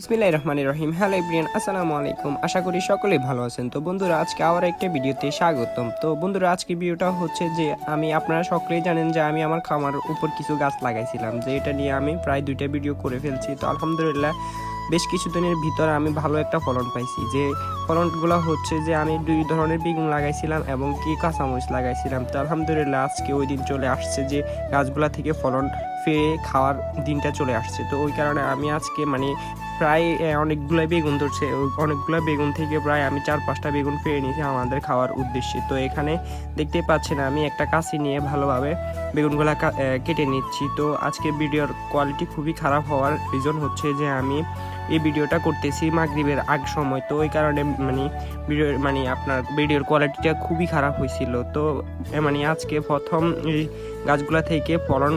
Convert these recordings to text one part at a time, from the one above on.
বিসমিল্লাহির রহমানির রহিম। হ্যালো ইব্রিয়ান আসসালামু আলাইকুম। আশা করি সকলেই ভালো আছেন। তো বন্ধুরা, আজকে আবার একটা ভিডিওতে স্বাগতম। তো বন্ধুরা, আজকে ভিডিওটা হচ্ছে যে আমি, আপনারা সকলেই জানেন যে আমি আমার খামার উপর কিছু গাছ লাগাইছিলাম, যে এটা নিয়ে আমি প্রায় দুইটা ভিডিও করে ফেলছি। তো আলহামদুলিল্লাহ, বেশ কিছুদিনের ভিতরে আমি ভালো একটা ফলন পাইছি। যে ফলনগুলো হচ্ছে যে আমি দুই ধরনের বেগুন লাগাইছিলাম এবং কি কাঁচামরিচ লাগাইছিলাম। তো আলহামদুলিল্লাহ, আজকে ওই দিন চলে আসছে যে গাছগুলা থেকে ফলন ফেরে খাওয়ার দিনটা চলে আসছে। তো ওই কারণে আমি আজকে মানে প্রায় অনেকগুলো বেগুন ধরছে। অনেকগুলো বেগুন থেকে প্রায় আমি চার পাঁচটা বেগুন পেয়ে নিয়েছি আমাদের খাওয়ার উদ্দেশ্যে। তো এখানে দেখতে পাচ্ছেন আমি একটা কাশি নিয়ে ভালোভাবে বেগুনগুলো কেটে নিচ্ছি। তো আজকে ভিডিওর কোয়ালিটি খুবই খারাপ হওয়ার রিজন হচ্ছে যে আমি এই ভিডিওটা করতেছি মাগরিবের আগ সময়। তো ওই কারণে মানে ভিডিও মানে আপনার ভিডিওর কোয়ালিটিটা খুবই খারাপ হয়েছিল। তো মানে আজকে প্রথম এই গাছগুলা থেকে ফলন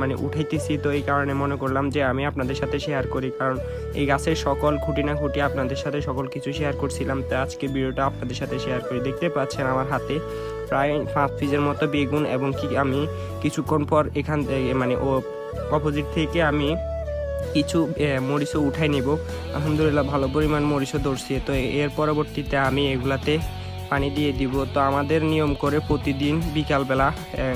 মানে উঠাইতেছি। তো এই কারণে মনে করলাম যে আমি আপনাদের সাথে শেয়ার করি। কারণ এই গাছের সকল খুঁটি না খুঁটি আপনাদের সাথে সকল কিছু শেয়ার করছিলাম। তো আজকে ভিডিওটা আপনাদের সাথে শেয়ার করে দেখতে পাচ্ছেন আমার হাতে। প্রায় পাঁচ পিসের মতো বেগুন এবং কি আমি কিছুক্ষণ পর এখান থেকে মানে ও অপোজিট থেকে আমি কিছু মরিচও উঠাই নিব। আলহামদুলিল্লাহ ভালো পরিমাণ মরিচও ধরছি। তো এর পরবর্তীতে আমি এগুলাতে পানি দিয়ে দিব। তো আমাদের নিয়ম করে প্রতিদিন বিকালবেলা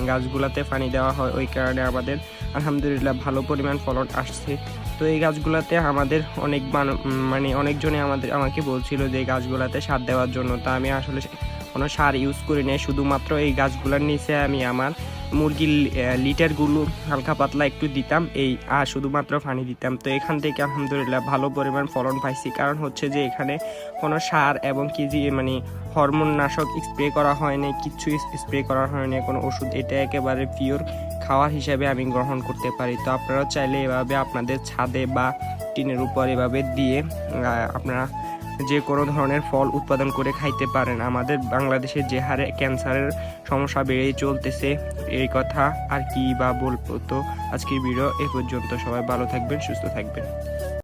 গাছগুলাতে পানি দেওয়া হয়। ওই কারণে আমাদের আলহামদুলিল্লাহ ভালো পরিমাণ ফলন আসছে। তো এই গাছগুলাতে আমাদের অনেক মান- অনেকজনে আমাদের, আমাকে বলছিল যে গাছগুলাতে সার দেওয়ার জন্য। তা আমি আসলে কোনো সার ইউজ করি নাই। শুধুমাত্র এই গাছগুলোর নিচে আমি আমার মুরগির লিটারগুলো হালকা পাতলা একটু দিতাম। এই আর শুধুমাত্র পানি দিতাম। তো এখান থেকে আলহামদুলিল্লাহ ভালো পরিমাণ ফলন পাইছি। কারণ হচ্ছে যে এখানে কোনো সার এবং কি যে মানে হরমোন নাশক স্প্রে করা হয়নি কিচ্ছু স্প্রে করা হয়নি কোনো ওষুধ, এটা একেবারে পিওর খাওয়ার হিসাবে আমি গ্রহণ করতে পারি। তো আপনারাও চাইলে এভাবে আপনাদের ছাদে বা টিনের উপর এভাবে দিয়ে আপনারা যে কোনো ধরনের ফল উৎপাদন করে খাইতে পারেন। আমাদের বাংলাদেশে যে হারে ক্যান্সারের সমস্যা বেড়েই চলতেছে, এই কথা আর কি বা বলব? তো আজকের ভিডিও এ পর্যন্ত। সবাই ভালো থাকবেন, সুস্থ থাকবেন।